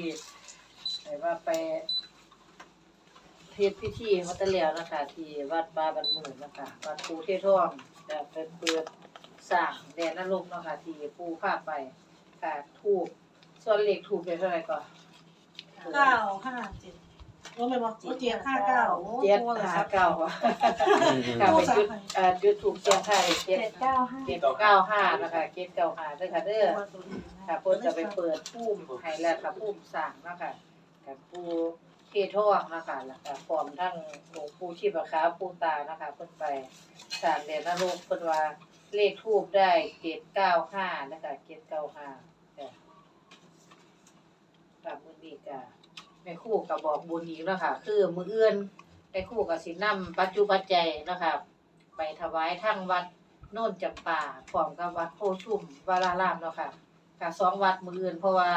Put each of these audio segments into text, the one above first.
ที่ไหนว่าไปเทศพิธีมาแตะแล้วนะคะ ที่วัดป่าบันหมื่นนะคะวัดปูเทศท่องจะเป็นเปิดสร้างแดนนรกเนาะคะที่ปูพาไปค่ะถูกส่วนเลขถูกเป็นเท่าไหร่ก่อนเก้าห้าเจ็ดว่าไม่บอกว่าเจ็ดห้าเก้าโอ้เจ็ดโหเลยหาครับเก้าค่ะค่ะไปจุดเอ่อจุดถูกเสียงไทายเจ็ดเจ็ดเก้าห้าเจ็ดเก้าห้านะคะเจ็ดเก้าห้าเด้อค่ะเด้อ ค่ะเพิ่นจะไปเปิดพุ่มให้แล้วค่ะพุ่มสร้างเนาะค่ะกับปูเททองนะคะแล้วก็พร้อมทั้งหลวงปู่ชีพะขาวปู่ตานะคะเพิ่นไปสร้างเดชนรกเพิ่นว่าเลขทูบได้795นะคะ795ค่ะค่ะมื้อนี้ก็แม่ครูก็บบอกบุญอีกเนาะค่ะ คือมื้ออื่นแม่ครูก็สินำปัจจุปัจจัยนะค่ะไปถวายทั้งวัดโน่นจำป่าพร้อมกับวัดโพชุ่มวารารามเนาะค่ะ ค่ะสองวัดมืออื่น เพราะว่า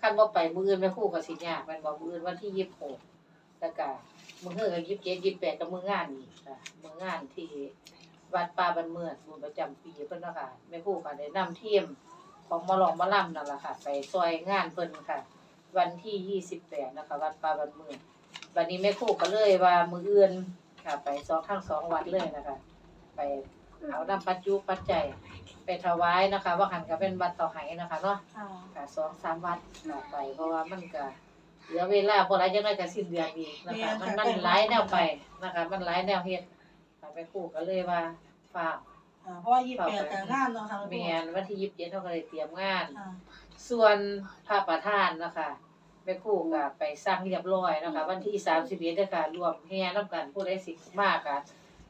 คันบ่าไปมืออื่นแม่ครู่ก็สิยากม่นบ่มืออื่นวันที่26แล้วก็มือเฮือก็27 28ก็มืองานอีกค่ะมืองานที่วัดป่าบ้านเมืองบุญประจำปีเพิ่นเนาะค่ะแม่ครู่ก็ได้นำทียมของมาลองมาล่ำนั่นแหละค่ะ ไปซอยงานเพิ่นค่ะ วันที่28นะคะ วัดป่าบ้านเมืองวันนี้แม่ครู่ก็เลยว่ามืออื่นค่ะ ไปสองทั้งสองวัดเลยนะคะ ไป เอานำปัจจุปัจจัยไปถวายนะคะ ว่าหันก็เป็นวัดต่อไหนะคะเนาะค่ะค่ะสองสามวัดต่อไป เพราะว่ามันก็เหลือเวลาพอไรจังไดก็สิ้นเดือนอีกนะคะมันมันหลายแนวไปนะคะ มันหลายแนวเฮ็ดค่ะไปคู่ก็เลยว่าฝากอ่าเพราะว่ายี่สิบแปดแต่งงานเนาะค่ะแม่นวันที่27เฮาก็เลยเตรียมงาน ค่ะส่วนพระประธานนะคะแม่ครู่ก็ไปสร้างเรียบร้อยนะคะ วันที่31เด้อค่ะรวมแห่นํกันผู้ใดสิมากก็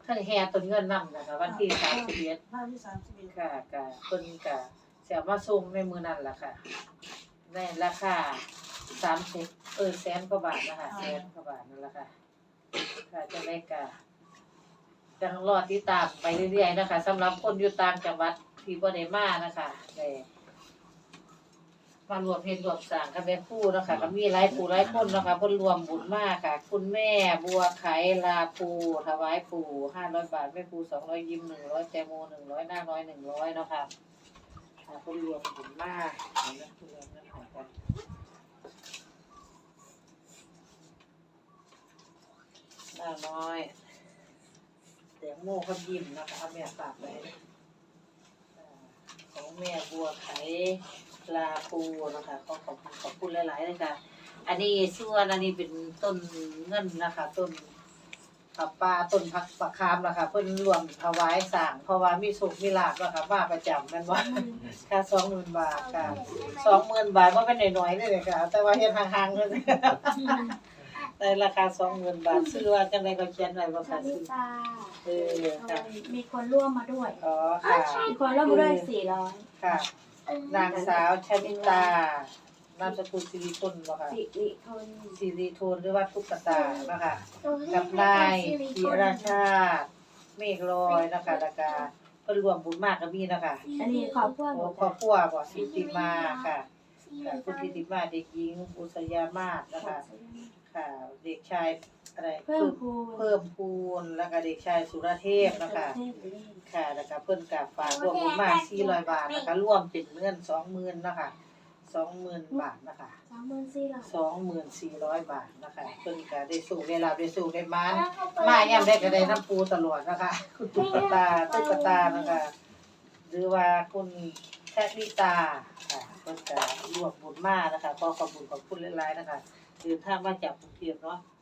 ทั้งแห่ต้นเงินนํนะคะวันที่31หน้าที่สามสิบเอ็ดค่ะก็เพิ่นก็สิเอามาส่งในมื้อนั้นล่ะค่ะในราคา30เออแสนกว่าบาทนะคะแสนกว่าบาทนั่นล่ะค่ะ ค่ะจังได๋ก็จังรอติดตามไปเรื่อยๆนะคะสำหรับคนอยู่ต่างจังหวัดที่บ่ได้มานะคะได้ มารวมเฮ็ดรวมสร้างกับแม่ครูเนาะค่ะก็มีหลายผู้หลายคนเนาะค่ะเพิ่นรวมบุญมาค่ะ คุณแม่บัวไขลาปูถวายปู่500บาทแม่ครู200ยิ้ม100แตงโม100หน้าน้อย100เนาะค่ะค่ะเพิ่นรวมบุญมาเดี๋ยวนะรวมเงินหากันหน้าน้อยแตงโมเขายิ้มนะคะเอาแม่ฝากไว้อ่าของแม่บัวไข ลาปูนะคะขอขอบคุณขอบคุณหลายๆเลยค่ะ อันนี้ส่วนอันนี้เป็นต้นเงินนะคะ ต้นผักปลาต้นผักปักคามนะคะเพิ่นรวมถวายสร้างเพราะว่ามีสุขมีลาภนะคะมาประจำแม่นว่าค่าสองหมื่นบาทค่ะสองหมื่นบาทว่าเป็นน้อยๆเลยค่ะ แต่ว่าเฮ็ดห่างๆเลยในราคาสองหมื่นบาทซื้อว่าจังไดก็เขียนไว้บ่ชาค่ะลิซื้อตาเออค่ะมีคนร่วมมาด้วยอ๋อค่ะมีคนร่วมมาด้วยสี่ร้อยค่ะ นางสาวชนิตานามสกุลสิริพลบ่ค่ะสิริทนสิริโทนหรือว่าทุกตานะคะกับนายธีรชาติเมฆลอยนะคะแล้วก็เพิ่นรวมบุญมากก็มีนะคะอันนี้ขอบพวกโอ้ครอบครัวบ่สิติมาค่ะค่ะคุณสิติมาเด็กหญิงอุษยามาศนะคะค่ะ เด็กชาย อะไรเพิ่มพูนเพิ่มพูนแล้วก็เด็กชายสุรเทพนะคะค่ะแล้วก็เพิ่นก็ฝากรวมบุญมาก400บาทนะคะรวมเป็นเงิน20,000นะคะ20,000บาทนะคะสามหมื่นสี่ร้อยสองหมื่นสี่ร้อยบาทนะคะเพิ่นก็ได้สู้ได้รับได้สู้ได้มานมาย่ำได้ก็ได้น้ำปูตลอดนะคะคุณตุ๊กตาตุ๊กตานะคะหรือว่าคุณแทนิตาค่ะเพิ่นก็รวมบุญมานะคะขอขอบคุณขอบคุณหลายๆนะคะเดินทางมาจากกรุงเทพเนาะอ่า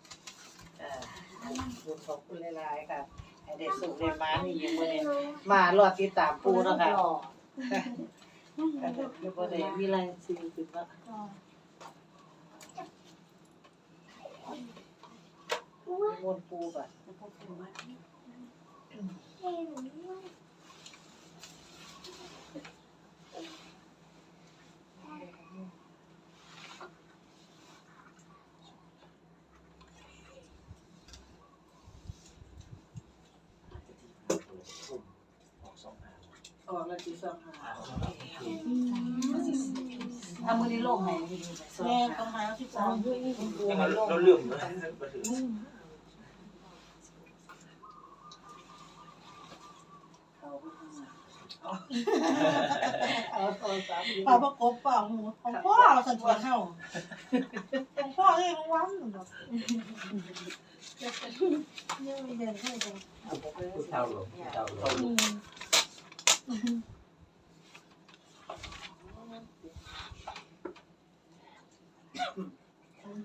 บุญขอบคุณหลายๆค่ะให้ได้สู้ได้มานนี่ยังบ่ได้มารอติดตามปูเนาะค่ะก็ได้บ่ได้มีรายชื่อขึ้นเนาะนิมนต์ปูก่อน ออกแล้วจี สองหาถ้ามือนี้โลกไหนดีไหมสองแม่ต้องหาที่สามปูมันโลกเราเลื่อมนะมาถึงเขาเพิ่งมาเอาโทรศัพท์เปล่าประกบเปล่าหูของพ่อสันตัวเข้าของพ่อเอ้ยของวันแบบยังไม่เดินเข้าไปผู้เฒ่าหลวงผู้เฒ่าหลวงอื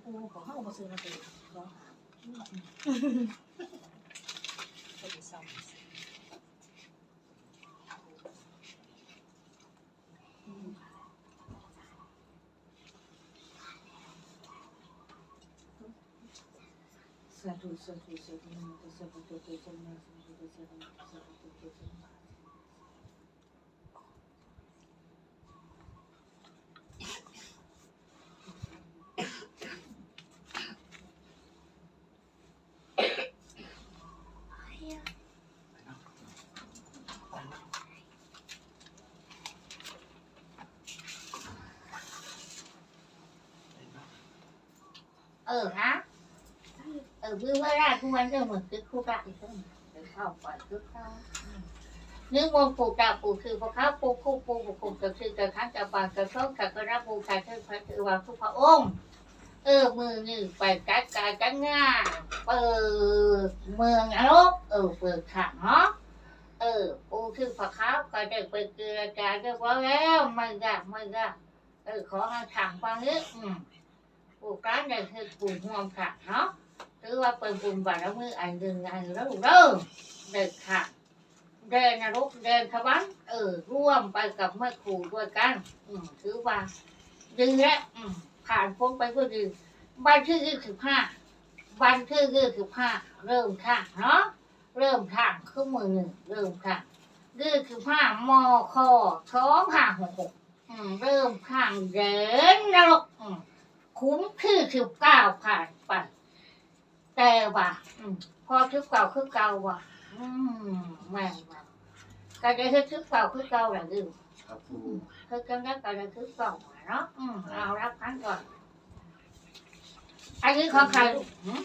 มของปูของเข้ามาซื้อมาตีเนาะสาธุสาธุสาธุนะโมตัสสะภะคะวะโตอะระหะโตสัมมาสัมพุทธัสสะนะโมตัสสะภะคะวะโตอะระหะโตสัมมา เออฮะเออวิวว่าราชทุกวันเรื่องเหมือนคือคู่รักอีกเรื่องเดี๋ยวเข้าไปคือเข้านึกมงปูกาปูคือพระข้าปูคู่ปูบุคุมจะคือจะทั้งจะบางจะช่องจะกระรับูชาเทิดพระถือว่าทุกพระองค์ ออมือนี่ไปกัดกายกันง่ายเปิดเมืองนรกเออเปิดขังเนาะเออปูคือพระข้าก็ได้ไปเกลือจาเรียบร้อยแล้วไม่ยากไม่ยากเออขอให้ถังฟังนี้อืมปูการได้คือปูห่วงค่ะเนาะถือว่าเป็นบุญบารมีอันหนึ่งอันแล้วเด้อเด็กค่ะเดินนรกเดินขวัญเออร่วมไปกับแม่ครูด้วยกัน อืมถือว่าดึงและอืม ผ่านพ้นไปก็ดีวันที่ยี่สิบห้าวันที่ยี่สิบห้าเริ่มทางเนาะเริ่มทางขึ้นมือหนึ่งเริ่มทางยี่สิบห้ามอคอท้องห้าหกหกอืมเริ่มทางเดินนรกอืมคุ้มคือสิบเก้าผ่านไปแต่ว่าอืมพอสิบเก้าคือเก่าว่ะอืมแม่นว่ะก็จะคือสิบเก้าคือเก่าแหละดิครับปูคือกันแล้วก็จะคือเก่าว่ะ เนาะอืมเอารับพันก่อน อันนี้ของใครลูกหืม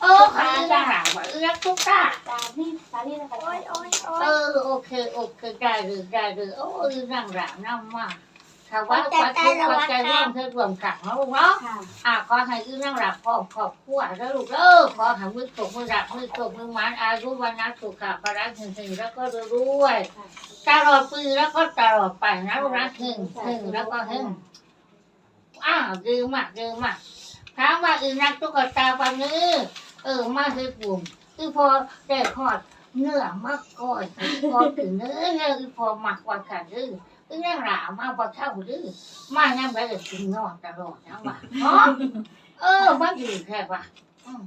เออใครจะหาว่าเอื้อทุกตา ตาพี่ตาพี่นะคะโอ้ยโอ้ยโอ้เอยอโอเคโอเคได้เลยได้เลยโอ้ยนั่งหลังนั่งมาก ถ้าว่าปัจจุบันใจร่วมเธอรวมขังแล้วลูกเนาะค่ะอ่าขอให้ยืนนั่งหลับพร้อมขอบครัวแล้วลูกเด้อขอให้มือตกมือหลับมือตกมือหมันอายุวันนะสุขะพระถึงถึงแล้วก็รวยตลอดปีแล้วก็ตลอดไปนะลูกนะถึงถึงแล้วก็ถึงอ้าวดีมากดีมากถามว่าอีนักตุ๊กตาวันนี้เออมาให้ปุ่มคือพอได้ทอดเนื้อมากก่อยพอถึงเนื้อเนื้อคือพอหมักวันขันดื้อ คือนั่งหลามาพอเท่าดื้อมานั่งไปเลยกินนอนตลอดนะว่าเนาะเออมันดีแค่ว่าอืม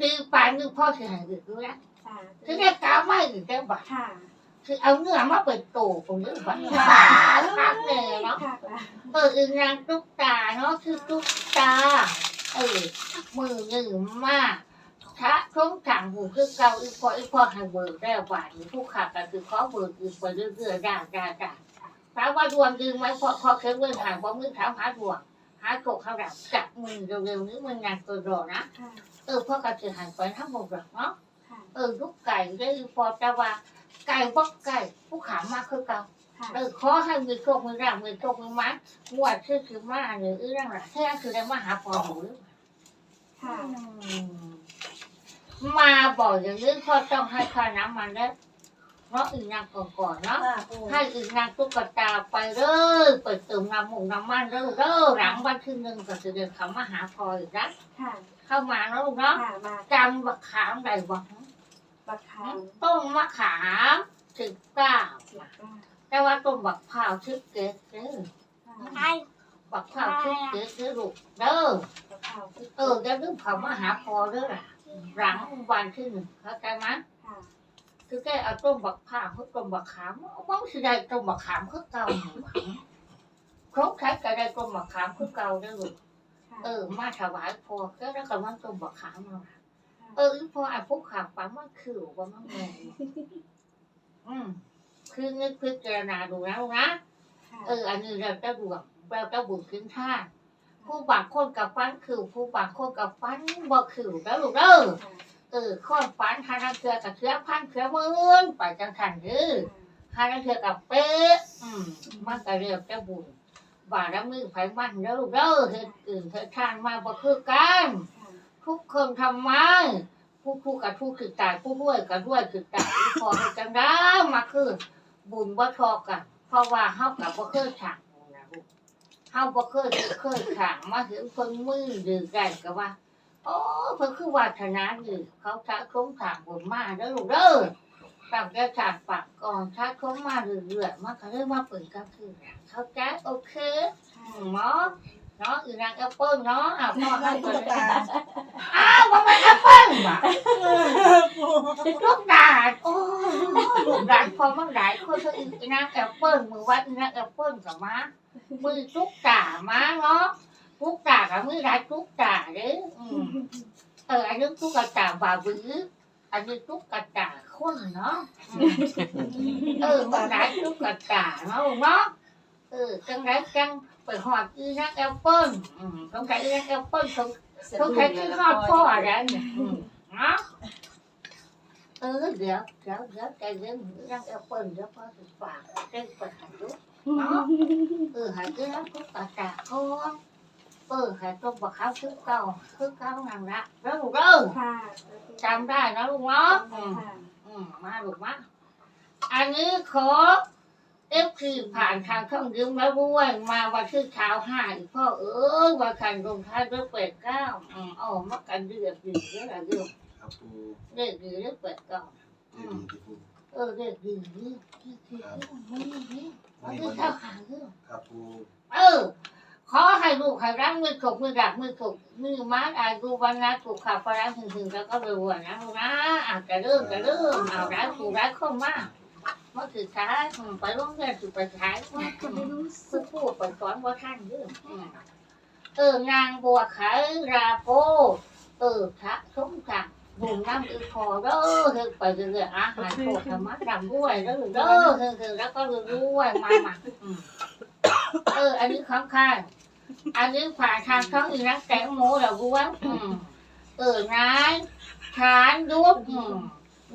ดีปานนึกพ่อสิใหายดีด้วยค่ะคือได้กล่าวไม่ดีแต่บ่าค่ะคือเอาเนื้อมาเปิดโตผมนึกว่าคักเลยเนาะค่ะเอออีนางตุ๊กตาเนาะคือตุ๊กตาเออมือหนึ่งมากพระทงถังหูคือเก่าอีกพออีกพอให้เบิกได้หวานผู้ขาก็คือขอเบิกอีกไปเรื่อยๆได้ได้ได้ ถามว่าดวงดีไหมพอพอเคยเว้นหางพอมือถามหาดวงหาโกเขาแบบจับมือเร็วๆนี้มันงานตัวรอนะค่ะเออพ่อกระสือหันไปทั้งหมดหรอกเนาะค่ะเออลูกไก่ได้พอจะว่าไก่บอกไก่ผู้ขามากคือเก่าค่ะเออขอให้มีโชคมีราบมีโชคมีมันงวดชื่อคือมาหรือเรื่องอะไรแค่คือได้มาหาพอหนูหรือค่ะอืมมาบอกอย่างนี้พ่อต้องให้ค่าน้ำมันแล้ว เพราะอีกนางก่อนๆเนาะอ่าปูให้อีกนางตุ๊กตาไปเลยเปิดเติมน้ำหมูน้ำมันเด้อเด้อหลังวันที่หนึ่งก็จะเดินเขามาหาพออีกนะค่ะเข้ามาแล้วลูกเนาะค่ะมาจำบักขามได้บักบักขามต้มมะขามสิบเก้าเจ็ดเก้าแต่ว่าต้มบักพร้าวชิบเกตเด้อค่ะบักพร้าวชิบเกตเด้อลูกเด้อบักขามเออจะลืมเขามาหาพอเด้อล่ะหลังวันที่หนึ่งเข้าใจไหม ค่ะคือแกเอาต้มบักพร้าวเขาต้มบักขามมันสิได้ต้มบักขามคือเก่าหวังครบใช้ก็ได้ต้มบักขามคือเก่าเด้อลูกค่ะเออ มาถวายพอก็แล้วก็มันต้มบักขามมาเอออีพอไอ้พวกขามปังมันคือว่ามันแม่นอืมคือนึกพิจารณาดูนะลูกนะค่ะเออ อันนี้เราจะดวงเราจะบุญขึ้นท่าผู้บางคนกับฟันคือ ผู้บางคนกับฟันบ่คือแล้วลูกเด้อ เออข้อนฝันหานังเถือกับเถือพันเถือหมื่นไปจังขันเด้อหานังเถือกับเป๊ะอืมมันก็เรียกจะบุญว่าแล้วมือไผมันเด้อเด้อเฮ็ดอื่นเฮ็ดทานมาบ่คือกันทุกคนทำไมผู้ผู้กับผู้คือตายผู้ด้วยกับด้วยคือตายพอให้จังได้มาคือบุญบ่ทอกันเพราะว่าเฮากับบ่เคยฉากนะลูกเฮาบ่เคยเคยฉากมาถึงเพิ่นมือดื้อกันก็ว่า อ้เพิ่นคือวาสนาดื้อเขาสะสมฉากบุญมาเด้อลูกเด้อตั้งแต่ฉากปากก่อนถ้าเขามาเรื่อยๆมันก็เลยมาเปิดก็คือเขาใจโอเคอืมเนาะเนาะอีนางแอปเปิ้ลเนาะอ้าวพ่อให้ก่อนเลอ้าวบ่แม่นแอปเปิ้ลว่ะลูกดาดโอ้ลูกดาดพอมันได้คนเขาอีกนะแอปเปิ้ลมือวัดนะแอปเปิ้ลกับมามือทุกตามาเนาะ ทุกตากับมือได้ทุกตาเด้ออืมเอออันนี้ทุกกระตาบาบืออันนี้ทุกกระตาคนเนาะอืมเออมันได้ทุกกระตาเนาะเนาะเออจังไรจังไปหอดอีนักแอปเปิ้ลอืมต้องใช้อีนักแอปเปิ้ลเขาเขาใช้ที่ทอดพ่ออะไรเนี่ยอืมเนาะเออเดี๋ยวเดี๋ยวเดี๋ยวใจเย็นยังเอาเปิลเดี๋ยวพอถึงปากเต้นเปิดหันดูเนาะเออหันดูแล้วก็ตาตาคอ เออหันตัวบักเขาคือเก่าคือเก่านั่งละแล้วลูกเด้อค่ะจำได้นะลูกเนาะอืมอืมมาลูกมาอันนี้ขอเอฟคือผ่านทางช่องยืมแล้วด้วยมาวันที่เช้าห้าอีกพ่อเอ้ยวันขันลงท้ายด้วยเปิดเก้าอืมอ๋อมากันเดือดดีเยอะละเดือดครับปูเดือดดีด้วยเปิดเก้าเรียนดีที่ปูเออเด็กดีนี่ที่ที่ไม่ไม่ไม่ไม่ไม่วันเท่าหาเรื่องครับปูเออ ขอให้ลูกให้รักมือถกมือดักมือถกมือมัดอายุวันนะถูกขับพลังถึงถึงแล้วก็รวยนะลูกนะอาจจะเริ่มจะเริ่มเอาร้านถูกร้านเข้ามาเมื่อถือช้าไปโรงเรียนถูกไปขายว่าจะไม่รู้สึกพูดไปสอนว่าท่านเรื่องเออนางบัวขายราโปเออพระสมศักบุญน้ำอือคอเด้อคือไปเรื่อยๆอาหารโคตรธรรมะดำด้วยเด้อเด้อคือแล้วก็รวยมามา เออ อันนี้ของข้างอันนี้ผ่านทางช่องอีนักแตงโมเหรอกูว่าอืมเออนายฐานยุบอืม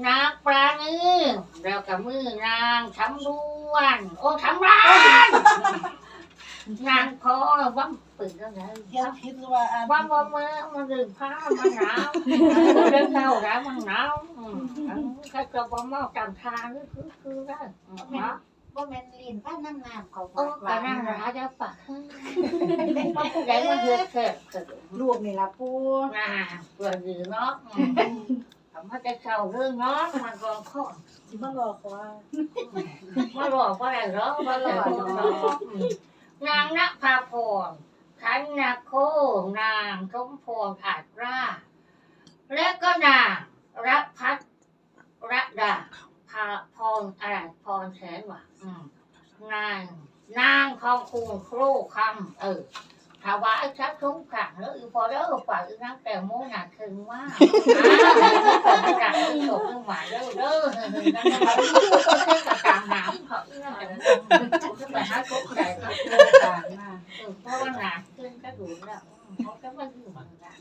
นางปลาเนื้อแล้วกับมือนางทำล้วน โอ้ทำร้านนางคอว่าปืนก็ไงเขียนผิดหรือว่าอ่านว่าว่าเมื่อมันดื่มผ้ามันหนาวเดินเข้าแล้วมันหนาวอืมอันนี้ก็จะบ่เมาจำทางนี่คือคือได้อืมเนาะ ว่าแมนลีนป้าน้ำน้ำเขาโอ้ก็นั่งร้านจะปากให้ว่าผู้ใดมาเฮือเกิดเกิดลูกนี่ละปูน่าเปิดดีเนาะอืมทำให้จะเข้าเรื่องเนาะมันรองข้อสิมาหลอกเขาว่ามาหลอกว่าอะไรหรอกมาหลอกเนาะอืมนางนภาพรขันนาโคนางสมพรอาจราและก็นางรัพัฒรดา พาพรอะไรพรแสนหว่ะอืมนางนางทองคูณโครคำเออถวายชักทุกขังแล้วอีพอแล้วฝากอีนักแต่โมหนักถึงว่าอ้าวนี่เป็นกระดาษที่ส่งขึ้นมาเด้อเด้อเฮ้ยๆนั่นเราก็ใช้กระดาษหนามเขาอีนั่นแต่จะไปหาทุกข์ใดก็คือการมาเออเพราะว่าหนาขึ้นก็ดูแล้วอืมเขาก็มาอยู่เหมือนกัน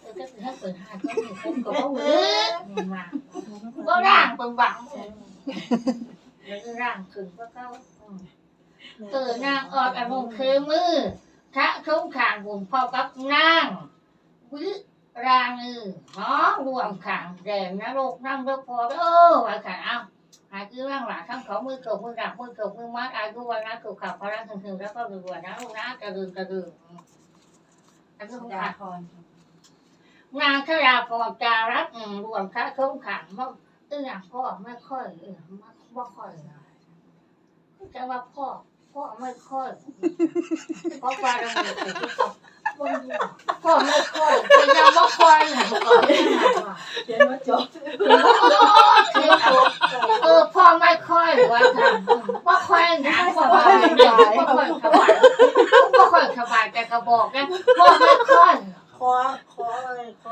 เออก็คือถ้าเปิดห้างก็มีคนก็ว่าเว้ยมาก็ ร่างเป็นหวังแล้วก็ร่างขึ้นก็เข้าอืมเออนางออดอารมณ์คือมือทะชงขางบุญพอกับนางวิรางือเนาะรวมขางแดงนรกนั่งรกพอเด้อว่าขางเอาหายคือร่างหลาทั้งของมือเกิดมือดักมือเกิดมือมัดอายุวันนะถูกขับพลังถึงๆแล้วก็รวยๆนะลูกนะกระดึงกระดึงอืมอันนี้ของดาขาดพรนางชราพรจารักอืมรวมพระสงฆ์ขังว่า เอื้อพ่อไม่ค่อยเออไม่ไม่ค่อยนะแต่ว่าพ่อพ่อไม่ค่อยเพราะว่าเราไม่ติดที่พ่อพ่อไม่ค่อยเป็นยังไม่ค่อยนะก่อนที่มาเขียนว่าจบเออพ่อไม่ค่อยว่าทำพ่อค่อยนะพ่อค่อยพ่อค่อยสบายพ่อค่อยสบายแต่กระบอกนะพ่อไม่ค่อย ขอขออะไรข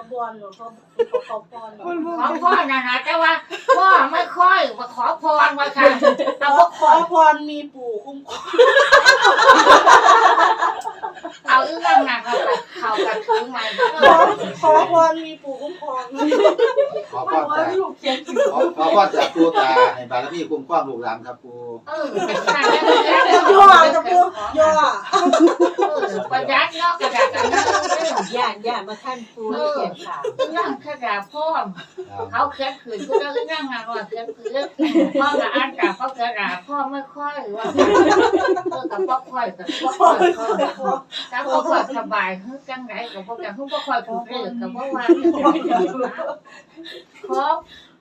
อบอลหรือขอขอขอพรหรอขอพ่อนะนะแต่ว่าพ่อไม่ค่อยมาขอพรมาค่ะเอาขอว่าขขออพรมีปู่คุ้มครองเอาอีกนั่งนั่งเอาไปขเขากระถือไม้เอขออขอพรมีปู่คุ้มครองข อพรจากขอขอพรจากปูตาให้บารมีคุ้มครองลูกหลานครับปูเออใช่วย่อจะปู่ย่อประหยัดเนาะกระดาษกันเนาะเออย่านย่านมาท่านปูเขียนข่าวนั่งกระดาษพ่อมครับเขาเขียนขืนก็ได้นั่งงานว่าเขียนขืนพ่อกับอ่านกับเขากระดาษพ่อไม่ค่อยว่าเออกับพ่อค่อยกับพ่อค่อยถ้าพ่อค่อยสบายเฮ้ยจังไรกับพ่อจังเฮ้ยพ่อค่อยถูกเรื่องกับพ่อว่าขอ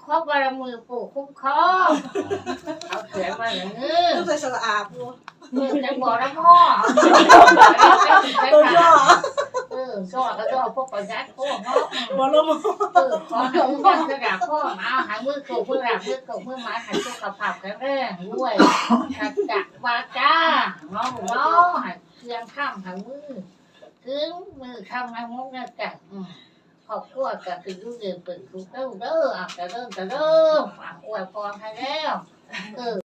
ขอบารมีปู่คุ้มครองเอาเขียนมาอย่างนี้ต้องใส่สระอาปู่เออจะบอกนะพ่อตัวย่อเออก็ก็จะพวกประหยัดพวกเนาะบอลมเออขอให้มึงนั่งกระดาษพ่อมาหามือโขกมือหลับมือโขกมือไม้หันสุขภาพแข็งแรงด้วยหัดจักวาจ้าน้องน้องหัดเชียงข้ามหามือถึงมือข้ามหามุกนะจ๊ะอืม ขอบคุณกับคือดูเดินเปิดคูเด้อเด้ออาจจะเริ่มจะเริ่มอะอวยพรให้แล้วเออ